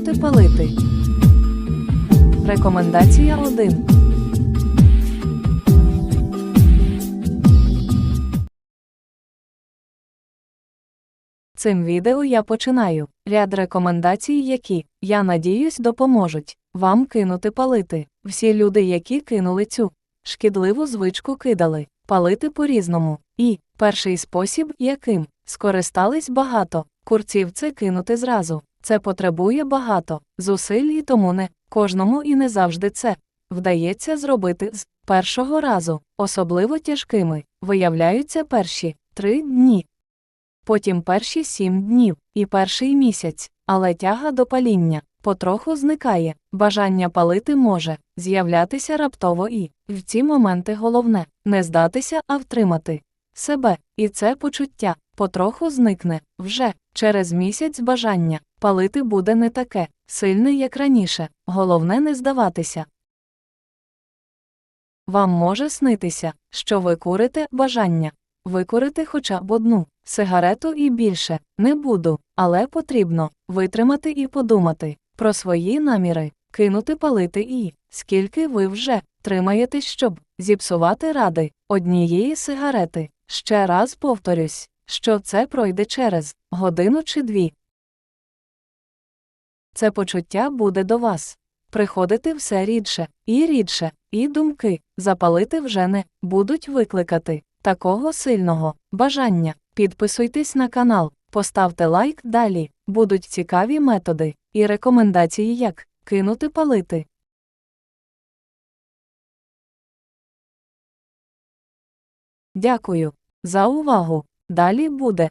кинути палити. Рекомендація 1. Цим відео я починаю ряд рекомендацій, які, я надіюсь, допоможуть вам кинути палити. Всі люди, які кинули цю шкідливу звичку кидали, палити по-різному. І перший спосіб, яким скористались багато курців, це кинути зразу. Це потребує багато зусиль і тому не кожному і не завжди це вдається зробити з першого разу, особливо тяжкими, виявляються перші три дні. Потім перші сім днів і перший місяць, але тяга до паління потроху зникає, бажання палити може з'являтися раптово і, в ці моменти головне, не здатися, а втримати себе, і це почуття потроху зникне. Вже через місяць бажання. Палити буде не таке. Сильне, як раніше, головне не здаватися. Вам може снитися, що ви курите бажання. Викурити хоча б одну. Сигарету і більше. Не буду, але потрібно витримати і подумати про свої наміри, кинути палити і скільки ви вже тримаєтесь, щоб зіпсувати ради однієї сигарети. Ще раз повторюсь, що це пройде через годину чи дві. Це почуття буде до вас. Приходити все рідше і рідше, і думки запалити вже не будуть викликати такого сильного бажання. Підписуйтесь на канал, поставте лайк далі, будуть цікаві методи і рекомендації, як кинути палити. Дякую за увагу. Далі буде.